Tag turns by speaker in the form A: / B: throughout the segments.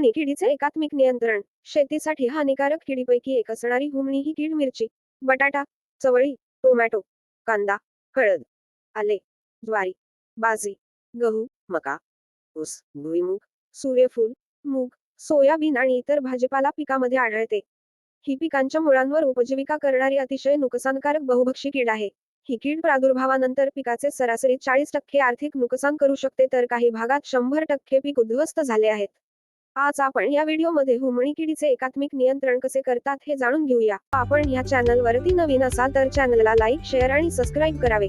A: हुमणी किडीचे एकात्मिक नियंत्रण. शेतीसाठी हानिकारक किडीपैकी एक असणारी हुमणी ही कीड मिरची बटाटा चवळी टोमॅटो कांदा हळद आले ज्वारी बाजरी गहू मका ऊस भुईमूग सूर्यफूल मूग सोयाबीन आणि इतर भाजीपाला पिकामध्ये आढळते. ही पिकांच्या मुळांवर उपजीविका करणारी अतिशय नुकसानकारक बहुभक्षी कीड आहे. ही कीड प्रादुर्भावानंतर पिकाचे सरासरी चाळीस टक्के आर्थिक नुकसान करू शकते तर काही भागात शंभर टक्के पीक उद्ध्वस्त झाले आहेत. आज आपण या व्हिडिओमध्ये हुमणी किडीचे एकात्मिक नियंत्रण कसे करतात हे जाणून घेऊया. आपण या चॅनल वरती नवीन असाल तर चॅनलला लाईक शेअर आणि सबस्क्राईब करावे.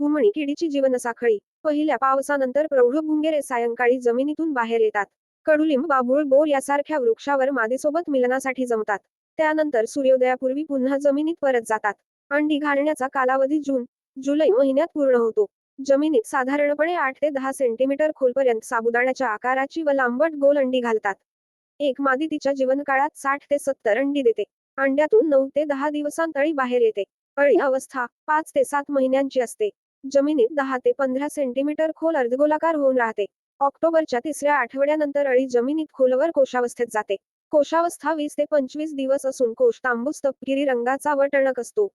A: हुमणी किडीची जीवनसाखळी. पहिल्या पावसानंतर प्रौढ भुंगेरे सायंकाळी जमिनीतून बाहेर येतात. कडुलिंब बाभूळ बोर यासारख्या वृक्षावर मादीसोबत मिलनासाठी जमतात. त्यानंतर सूर्योदयापूर्वी पुन्हा जमिनीत परत जातात. अंडी घालण्याचा कालावधी जून जुलै महिन्यात पूर्ण होतो. जमिनीत साधारणपणे आठ ते दहा सेंटीमीटर खोलपर्यंत साबुदाण्याच्या आकाराची व लांबट गोल अंडी घालतात. एक मादी तिच्या जीवनकाळात साठ ते सत्तर अंडी देते. अंड्यातून नऊ ते दहा दिवसांत अळी बाहेर येते. अळी अवस्था पाच ते सात महिन्यांची असते. जमिनीत दहा ते पंधरा सेंटीमीटर खोल अर्धगोलाकार होऊन राहते. ऑक्टोबरच्या तिसऱ्या आठवड्यानंतर अळी जमिनीत खोलवर कोशावस्थेत जाते. कोशावस्था वीस ते पंचवीस दिवस असून कोश तांबूस तपकिरी रंगाचा व टणक असतो.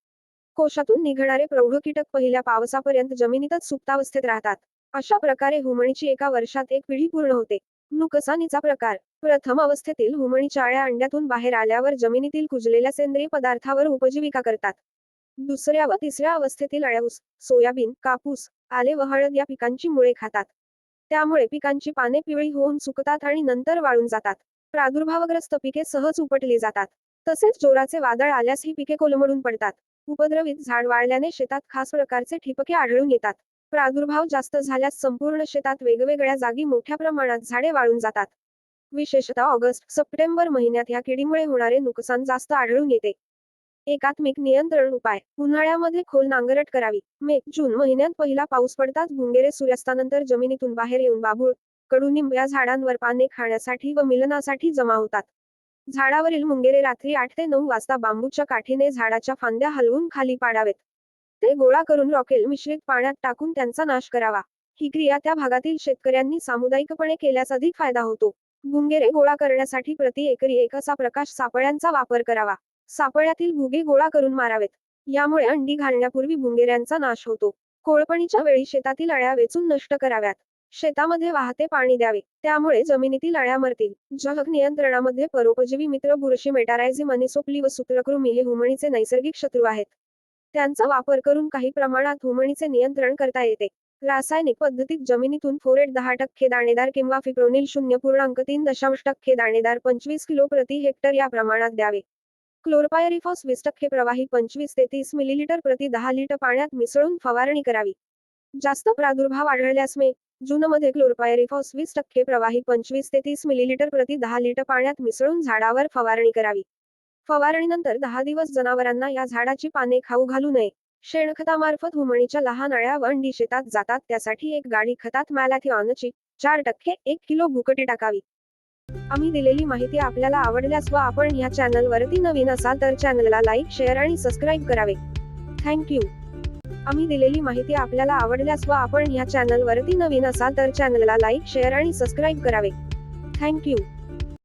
A: कोशातून निघणारे प्रौढ कीटक पहिल्या पावसापर्यंत जमिनीतच सुप्तावस्थेत राहतात. अशा प्रकारे हुमणीची एका वर्षात एक पिढी पूर्ण होते. नुकसानीचा प्रकार. प्रथम अवस्थेतील हुमणीच्या अळ्या अंड्यातून बाहेर आल्यावर जमिनीतील कुजलेल्या सेंद्रिय पदार्थावर उपजीविका करतात. दुसऱ्या व तिसऱ्या अवस्थेतील अळ्या ऊस सोयाबीन कापूस आले व हळद या पिकांची मुळे खातात. त्यामुळे पिकांची पाने पिवळी होऊन सुकतात आणि नंतर वाळून जातात. प्रादुर्भावग्रस्त पिके सहज उपटली जातात. तसेच जोराचे वादळ आल्यास ही पिके कोलमडून पडतात. उपद्रवित झाड वाळल्याने शेतात खास प्रकारचे ठिपके आढळून येतात. प्रादुर्भाव जास्त झाल्यास संपूर्ण शेतात वेगवेगळ्या जागी मोठ्या प्रमाणात झाडे वाळून जातात. विशेषतः ऑगस्ट सप्टेंबर महिन्यात या किडीमुळे होणारे नुकसान जास्त आढळून येते. एकात्मिक नियंत्रण उपाय. उन्हाळ्यामध्ये खोल नांगरट करावी. मे जून महिन्यात पहिला पाऊस पडताच भुंगेरे सूर्यास्तानंतर जमिनीतून बाहेर येऊन बाभूळ कडुनिंब या झाडांवर पाने खाण्यासाठी व मिलनासाठी जमा होतात. झाडावरील मुंगेरे रात्री आठ ते नऊ वाजता बांबूच्या काठीने झाडाच्या फांद्या हलवून खाली पाडावेत. ते गोळा करून रॉकेल मिश्रित पाण्यात टाकून त्यांचा नाश करावा. ही क्रिया त्या भागातील शेतकऱ्यांनी सामुदायिकपणे केल्यास अधिक फायदा होतो. भुंगेरे गोळा करण्यासाठी प्रति एकरी एक असा प्रकाश सापळ्यांचा वापर करावा. सापळ्यातील भुगे गोळा करून मारावेत. यामुळे अंडी घालण्यापूर्वी भुंगेऱ्यांचा नाश होतो. कोळपणीच्या वेळी शेतातील अळ्या वेचून नष्ट कराव्यात. शेतामध्ये वाहते पाणी द्यावे. त्यामुळे जमिनीतील अळ्या मरतील. जलक नियंत्रणामध्ये परोपजीवी मित्र बुरशी मेटारायझिम अनिसोपली व सूत्रकृमी हे हुमणीचे नैसर्गिक शत्रू आहेत. त्यांचा वापर करून काही प्रमाणात हुमणीचे नियंत्रण करता येते. रासायनिक पद्धतीत जमिनीतून फोरेट दहा टक्के दाणेदार किंवा फिप्रोनिल शून्य पूर्णांक तीन दशांश टक्के दाणेदार पंचवीस किलो प्रति हेक्टर या प्रमाणात द्यावे. क्लोरपायरिफॉस वीस टक्के प्रवाही पंचवीस ते तीस मिलीलिटर प्रति दहा लिटर पाण्यात मिसळून फवारणी करावी. जास्त प्रादुर्भाव आढळल्यास मे जूनमध्ये क्लोरपायरिफॉस वीस टक्के प्रवाही पंचवीस ते तीस मिलीलिटर प्रति दहा लिटर पाण्यात मिसळून झाडावर फवारणी करावी. फवारणीनंतर दहा दिवस जनावरांना या झाडाची पाने खाऊ घालू नये. शेणखतामार्फत हुमणीच्या लहान अळ्या वंडी शेतात जातात त्यासाठी एक गाडी खतात मॅलॅथिऑनची चार टक्के एक किलो भुकटी टाकावी. आम्ही दिलेली माहिती आपल्याला आवडल्यास व आपण ह्या चॅनल वरती नवीन असाल तर चॅनलला लाईक शेअर आणि सबस्क्राईब करावे. थँक्यू आम्ही दिलेली माहिती आपल्याला आवडल्यास व आपण ह्या चॅनलवरती नवीन असाल तर चॅनलला लाईक शेअर आणि सबस्क्राईब करावे. Thank you